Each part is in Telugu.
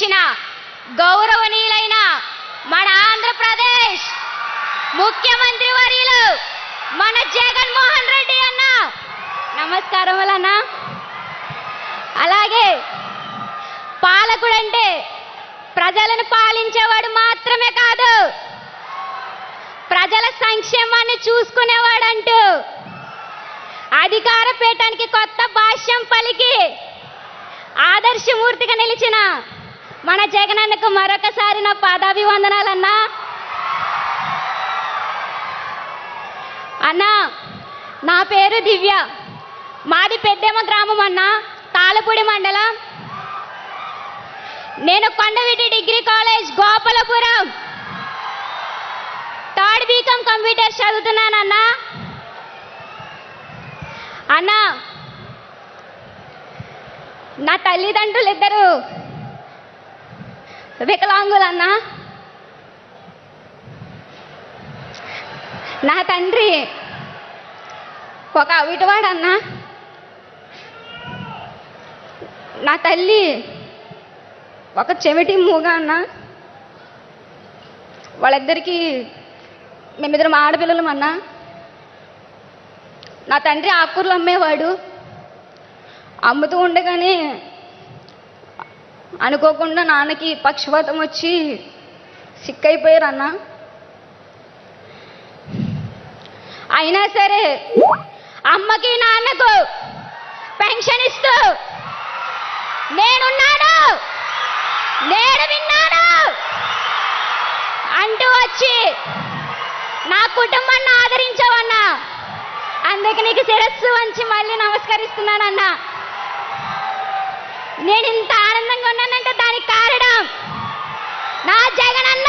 అందించిన గౌరవనీయులైన మన ఆంధ్రప్రదేశ్ ముఖ్యమంత్రి వర్యులు మన జగన్మోహన్ రెడ్డి అన్న. నమస్కారం అన్న. అలాగే పాలకుడంటే ప్రజలను పాలించేవాడు మాత్రమే కాదు ప్రజల సంక్షేమాన్ని చూసుకునేవాడంటూ అధికార పీఠానికి కొత్త భాష్యం పలికి ఆదర్శమూర్తిగా నిలిచిన మన జగనన్నకు మరొకసారి నా పాదాభివందనాలన్నా. అన్నా నా పేరు దివ్య. మాది పెద్దేమ గ్రామం అన్న. తాళపూడి మండలం. నేను Kondaveeti degree college Gopalapuram. Third BCom computer చదువుతున్నానన్నా. అన్నా నా తల్లిదండ్రులు ఇద్దరు వికలాంగులన్న? నా తండ్రి ఒక అవిటివాడన్నా నా తల్లి ఒక చెవిటి మూగ అన్న? వాళ్ళిద్దరికీ మేమిద్దరం ఆడపిల్లలం అన్నా నా తండ్రి ఆకుకూరలు అమ్మేవాడు. అమ్ముతూ ఉండగానే అనుకోకుండా నాన్నకి పక్షపాతం వచ్చి సిక్ అయిపోయారు అన్న అయినా సరే అమ్మకి నాన్నకు పెన్షన్ ఇస్తూ నేనున్నాను నేను విన్నాను అంటూ వచ్చి నా కుటుంబాన్ని ఆదరించావన్నా. అందుకే నీకు శిరస్సు వంచి మళ్ళీ నమస్కరిస్తున్నానన్నా. నేను ఇంత ఆనందంగా ఉన్నానంటే దానికి కారణం నా జగనన్న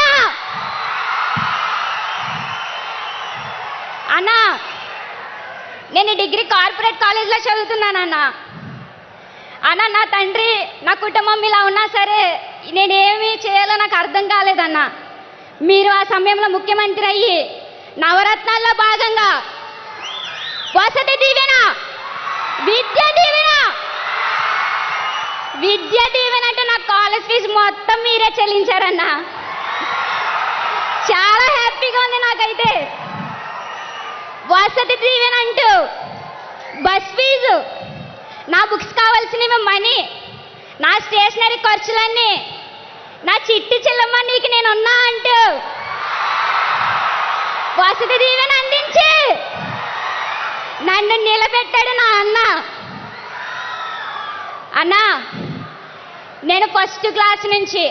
అన్నా నేను డిగ్రీ కార్పొరేట్ కాలేజ్లో చదువుతున్నానన్న. అన్న నా తండ్రి నా కుటుంబం ఇలా ఉన్నా సరే నేనేమి చేయాలో నాకు అర్థం కాలేదన్నా. మీరు ఆ సమయంలో ముఖ్యమంత్రి అయ్యి నవరత్నాల్లో భాగంగా వసతి దీవెన విద్య దీవెన విద్య దీవెన అంటే నా కాలేజ్ ఫీజు మొత్తం మీరే చెల్లించారన్న. చాలా హ్యాపీగా ఉంది నాకైతే. వసతి దీవెన అంటూ బస్ ఫీజు నా బుక్స్ కావాల్సినవి మనీ నా స్టేషనరీ ఖర్చులన్నీ నా చిట్టి చెల్లమ్మ నీకు నేను ఉన్నా అంటూ వసతి దీవెన అందించి. నన్ను నిలబెట్టాడు నా అన్న. అన్నా నేను ఫస్ట్ క్లాస్ నుంచి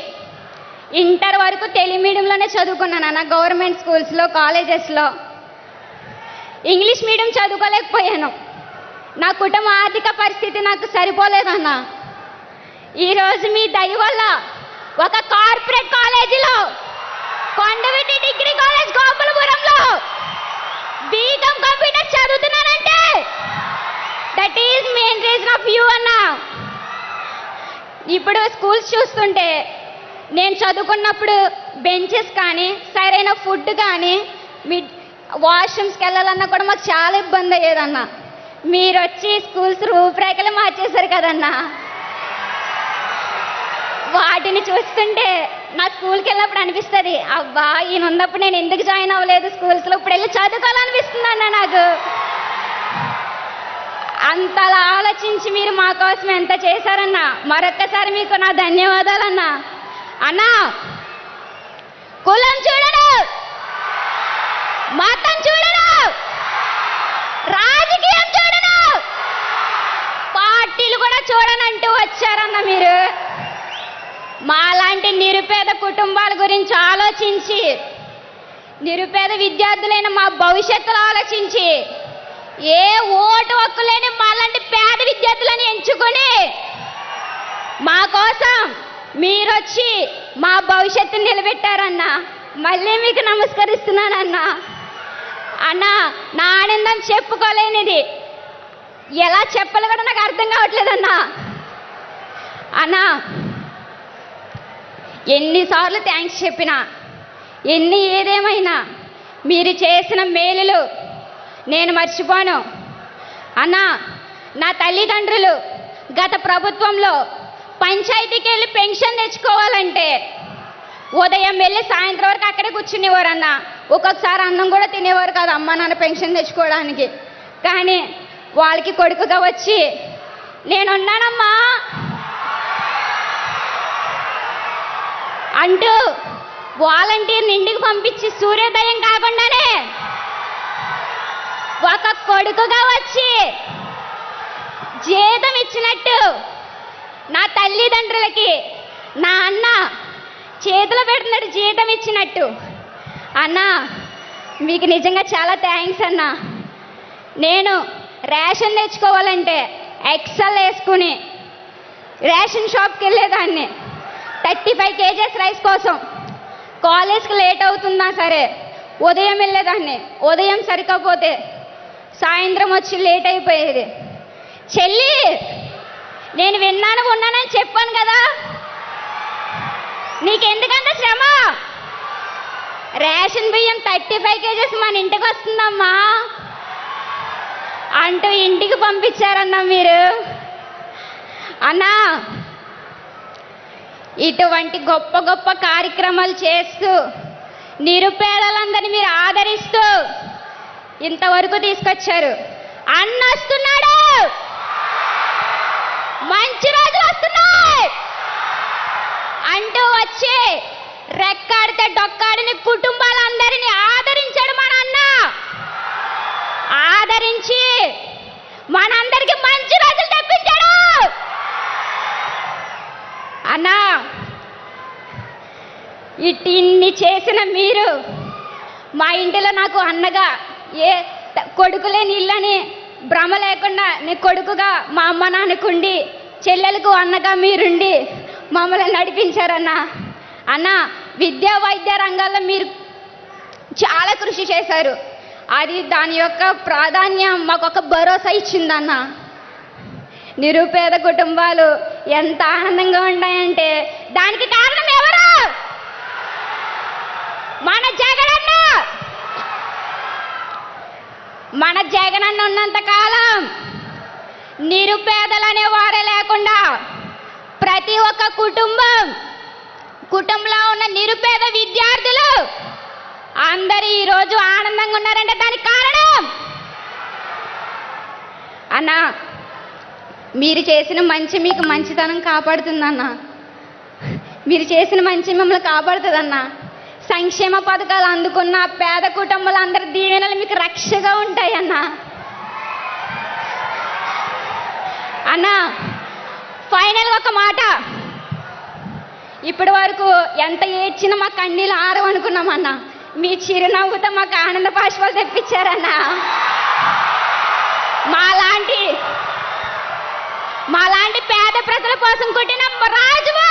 ఇంటర్ వరకు తెలుగు మీడియంలోనే చదువుకున్నాను అన్న గవర్నమెంట్ స్కూల్స్లో కాలేజెస్లో ఇంగ్లీష్ మీడియం చదువుకోలేకపోయాను. నా కుటుంబ ఆర్థిక పరిస్థితి నాకు సరిపోలేదన్న ఈరోజు మీ దయ వల్ల ఒక కార్పొరేట్ కాలేజీలో కొండవిటి డిగ్రీ కాలేజ్ ఇప్పుడు స్కూల్స్ చూస్తుంటే నేను చదువుకున్నప్పుడు బెంచెస్ కానీ సరైన ఫుడ్ కానీ మీ వాష్రూమ్స్కి వెళ్ళాలన్నా కూడా మాకు చాలా ఇబ్బంది అయ్యేదన్న. మీరు వచ్చి స్కూల్స్ రూపురేఖలు మార్చేశారు కదన్నా. వాటిని చూస్తుంటే నా స్కూల్కి వెళ్ళినప్పుడు అనిపిస్తుంది అబ్బా ఈయన ఉన్నప్పుడు నేను ఎందుకు జాయిన్ అవ్వలేదు స్కూల్స్లో ఇప్పుడు వెళ్ళి చదువుకోవాలనిపిస్తుంది అన్న నాకు. అంతలా ఆలోచించి మీరు మా కోసం ఎంత చేశారన్నా మరొక్కసారి మీకు నా ధన్యవాదాలన్నా. అన్నా కులం చూడడు మతం చూడడు రాజకీయం చూడడు. పార్టీలు కూడా చూడనంటూ వచ్చారన్న మీరు. మాలాంటి నిరుపేద కుటుంబాల గురించి ఆలోచించి నిరుపేద విద్యార్థులైన మా భవిష్యత్తులో ఆలోచించి ఏ ఓటు హక్కులేని మాలాంటి పేద విద్యార్థులని ఎంచుకొని మా కోసం మీరొచ్చి మా భవిష్యత్తుని నిలబెట్టారన్న. మళ్ళీ మీకు నమస్కరిస్తున్నానన్నా. అన్నా నా ఆనందం చెప్పుకోలేనిది. ఎలా చెప్పాలి కూడా నాకు అర్థం కావట్లేదన్నా. అన్నా ఎన్నిసార్లు థ్యాంక్స్ చెప్పినా ఎన్ని ఏదేమైనా మీరు చేసిన మేలులు నేను మర్చిపోను. అన్నా నా తల్లిదండ్రులు గత ప్రభుత్వంలో పంచాయతీకి వెళ్ళి పెన్షన్ తెచ్చుకోవాలంటే ఉదయం వెళ్ళి సాయంత్రం వరకు అక్కడే కూర్చునేవారు అన్న ఒక్కొక్కసారి అన్నం కూడా తినేవారు కాదు అమ్మ నాన్న పెన్షన్ తెచ్చుకోవడానికి. కానీ వాళ్ళకి కొడుకుగా వచ్చి నేనున్నానమ్మా. అంటూ వాలంటీర్ని ఇంటికి పంపించి సూర్యోదయం కాకుండానే ఒక కొడుకుగా వచ్చి జీతం ఇచ్చినట్టు నా తల్లిదండ్రులకి నా అన్న చేతిలో పెడుతున్నాడు జీతం ఇచ్చినట్టు. అన్న మీకు నిజంగా చాలా థ్యాంక్స్ అన్న. నేను రేషన్ తెచ్చుకోవాలంటే ఎక్సెల్ వేసుకుని రేషన్ షాప్కి వెళ్ళేదాన్ని. థర్టీ ఫైవ్ కేజెస్ రైస్ కోసం. కాలేజ్కి లేట్ అవుతున్నా సరే ఉదయం వెళ్ళేదాన్ని. ఉదయం సరికపోతే సాయంత్రం వచ్చి లేట్ అయిపోయేది. చెల్లి నేను విన్నాను ఉన్నానని చెప్పాను కదా. నీకెందుకంత శ్రమ? రేషన్ బియ్యం థర్టీ ఫైవ్ కేజెస్ మన ఇంటికి వస్తుందమ్మా. అంటూ ఇంటికి పంపించారన్నా మీరు. అన్నా ఇటువంటి గొప్ప గొప్ప కార్యక్రమాలు చేస్తూ నిరుపేదలందరినీ మీరు ఆదరిస్తూ ఇంతవరకు తీసుకొచ్చారు. అన్న వస్తున్నాడు. మంచి రోజులు వస్తున్నాయి. అంటూ వచ్చి రెక్కాడితే డొక్కాడిని కుటుంబాలందరినీ ఆదరించాడు మన అన్న. ఆదరించి మనందరికి మంచి రోజులు తెప్పించాడు. అన్నా ఇటు ఇన్ని చేసిన మీరు మా ఇంటిలో నాకు అన్నగా ఏ త- కొడుకులేని ఇల్లని భ్రమ లేకుండా నీ కొడుకుగా మా అమ్మ నాన్నకుండి చెల్లెలకు అన్నగా మీరుండి మమ్మల్ని నడిపించారన్న. అన్న విద్యా వైద్య రంగాల్లో మీరు చాలా కృషి చేశారు. అది దాని యొక్క ప్రాధాన్యం మాకు ఒక భరోసా ఇచ్చిందన్న. నిరుపేద కుటుంబాలు ఎంత ఆనందంగా ఉన్నాయంటే దానికి కారణం ఎవరు? మన జగన్ మన జగనన్న ఉన్నంత కాలం నిరుపేదలనే వారే లేకుండా ప్రతి ఒక్క కుటుంబం కుటుంబంలో ఉన్న నిరుపేద విద్యార్థులు అందరూ ఈరోజు ఆనందంగా ఉన్నారంటే దానికి కారణం? అన్నా మీరు చేసిన మంచి మీకు మంచితనం కాపాడుతుందన్న. మీరు చేసిన మంచి మిమ్మల్ని కాపాడుతుందన్నా. సంక్షేమ పథకాలు అందుకున్న పేద కుటుంబాలందరి దీవెనలు మీకు రక్షగా ఉంటాయన్న అన్న. ఫైనల్ ఒక మాట. ఇప్పటి వరకు ఎంత ఏడ్చినా మా కన్నీళ్ళు ఆరవనుకున్నామన్న మీ చిరునవ్వుతో మాకు ఆనంద పాశ్వాలు తెప్పించారన్నా మాలాంటి మాలాంటి పేద ప్రజల కోసం కుట్టిన రాజువా?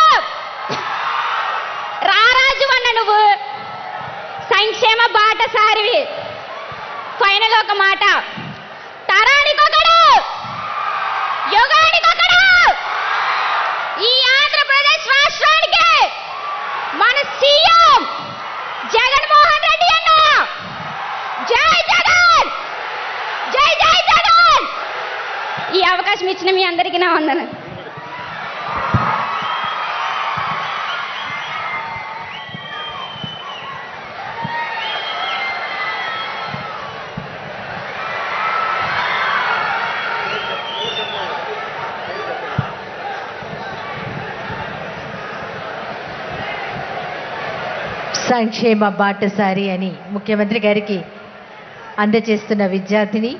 సంక్షేమ బాటసారివి ఫైనల్ ఒక మాట. తరానికొకడు. యుగానికొకడు. ఈ ఆంధ్రప్రదేశ్ రాష్ట్రానికి మన సీఎం జగన్మోహన్ రెడ్డి అన్న. జై జగన్. జై జై జగన్. ఈ అవకాశం ఇచ్చిన మీ అందరికీ నా వందన సంక్షేమ బాటసారి అని ముఖ్యమంత్రి గారికి అందజేస్తున్న విద్యార్థిని